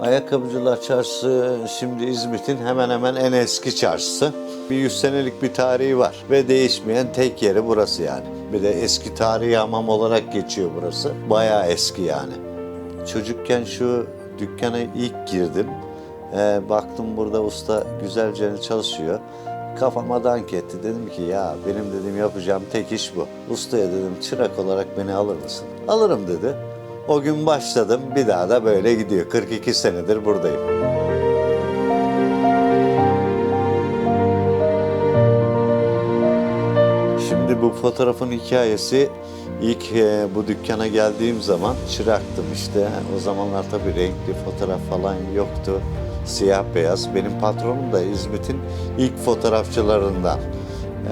Ayakkabıcılar Çarşısı şimdi İzmit'in hemen hemen en eski çarşısı. Bir 100 senelik bir tarihi var ve değişmeyen tek yeri burası yani. Bir de eski tarihi hamam olarak geçiyor burası. Bayağı eski yani. Çocukken şu dükkana ilk girdim. Ee, baktım burada usta güzelce çalışıyor. Kafama dank etti. Dedim ki ya benim dedim yapacağım tek iş bu. Ustaya dedim çırak olarak beni alır mısın? Alırım dedi. O gün başladım. Bir daha da böyle gidiyor. 42 senedir buradayım. Şimdi bu fotoğrafın hikayesi ilk e, bu dükkana geldiğim zaman çıraktım işte. O zamanlar tabii renkli fotoğraf falan yoktu. Siyah beyaz. Benim patronum da İzmit'in ilk fotoğrafçılarından.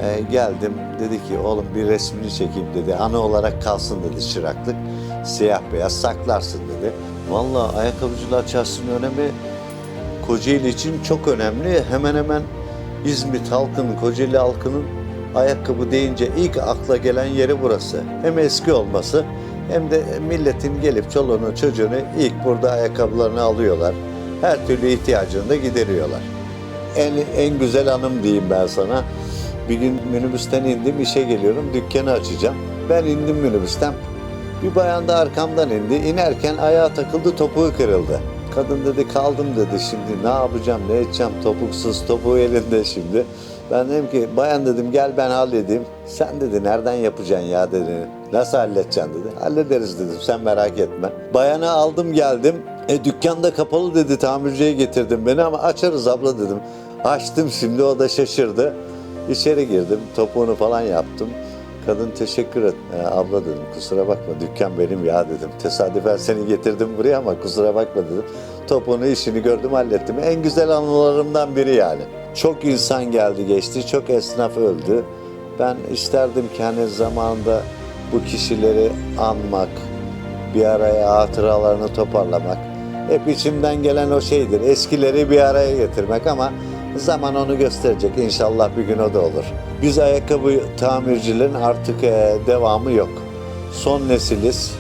E, geldim dedi ki oğlum bir resmini çekeyim dedi. Anı olarak kalsın dedi çıraklık. Siyah beyaz saklarsın dedi. Vallahi ayakkabıcılar çarşısının önemi Kocaeli için çok önemli. Hemen hemen İzmit halkının, Kocaeli halkının ayakkabı deyince ilk akla gelen yeri burası. Hem eski olması hem de milletin gelip çoluğunu çocuğunu ilk burada ayakkabılarını alıyorlar. Her türlü ihtiyacını da gideriyorlar. En, en güzel anım diyeyim ben sana. Bir gün minibüsten indim, işe geliyorum, dükkanı açacağım. Ben indim minibüsten. Bir bayan da arkamdan indi. İnerken ayağa takıldı, topuğu kırıldı. Kadın dedi kaldım dedi şimdi ne yapacağım ne edeceğim topuksuz topuğu elinde şimdi. Ben dedim ki bayan dedim gel ben halledeyim. Sen dedi nereden yapacaksın ya dedi. Nasıl halledeceksin dedi. Hallederiz dedim sen merak etme. Bayanı aldım geldim. E dükkanda kapalı dedi tamirciye getirdim beni ama açarız abla dedim. Açtım şimdi o da şaşırdı. İçeri girdim topuğunu falan yaptım. Kadın teşekkür et. "E, abla dedim kusura bakma dükkan benim ya dedim. Tesadüfen seni getirdim buraya ama kusura bakma dedim. Topuğunu işini gördüm hallettim. En güzel anılarımdan biri yani. Çok insan geldi geçti, çok esnaf öldü. Ben isterdim ki hani zamanında bu kişileri anmak, bir araya hatıralarını toparlamak. Hep içimden gelen o şeydir. Eskileri bir araya getirmek ama zaman onu gösterecek. İnşallah bir gün o da olur. Biz ayakkabı tamircilerin artık e, devamı yok. Son nesiliz.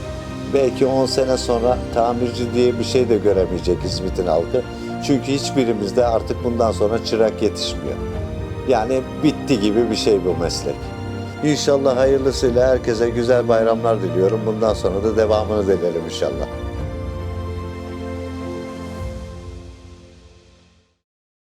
Belki 10 sene sonra tamirci diye bir şey de göremeyecek İzmit'in halkı. Çünkü hiçbirimizde artık bundan sonra çırak yetişmiyor. Yani bitti gibi bir şey bu meslek. İnşallah hayırlısıyla herkese güzel bayramlar diliyorum. Bundan sonra da devamını dilerim inşallah.